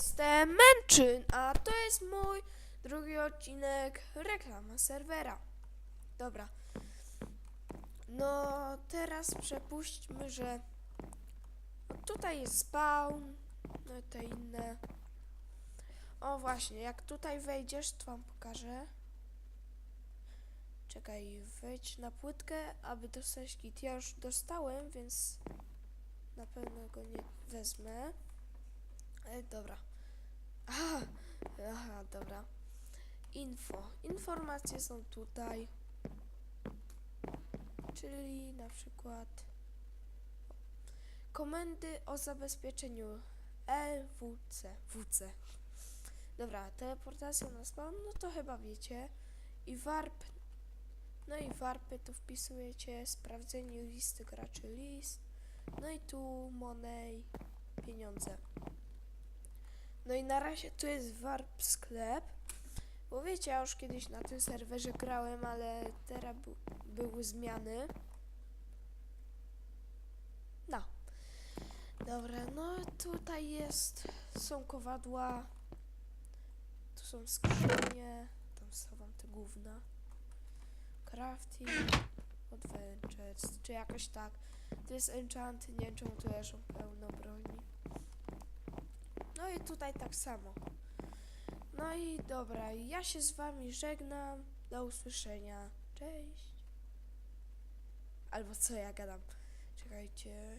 jestem Męczyn, a to jest mój drugi odcinek reklama serwera. Dobra. No, teraz przepuśćmy, że tutaj jest spawn, no i te inne. O właśnie, jak tutaj wejdziesz, to wam pokażę. Czekaj, wejdź na płytkę, aby dostać kit. Ja już dostałem, więc na pewno go nie wezmę. E, dobra. Aha, aha, dobra. Info. Informacje są tutaj. Czyli na przykład komendy o zabezpieczeniu LWC. WC. Dobra, teleportacja na spawn, no to chyba wiecie. I warp. No i warpy tu wpisujecie. Sprawdzenie listy graczy list. No i tu money, pieniądze. No i na razie tu jest warp sklep. Bo wiecie, ja już kiedyś na tym serwerze grałem, ale teraz bu- były zmiany. No. Dobra, no tutaj jest, są kowadła, tu są skrzynie, tam schowam te gówna. Crafting, adventures, czy jakoś tak. To jest enchant, nie wiem czemu tu leżą. No i tutaj tak samo. No i dobra, ja się z wami żegnam. Do usłyszenia. Cześć. Albo co ja gadam? Czekajcie.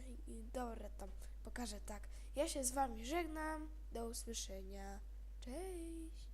Dobra, tam pokażę tak. Ja się z wami żegnam. Do usłyszenia. Cześć.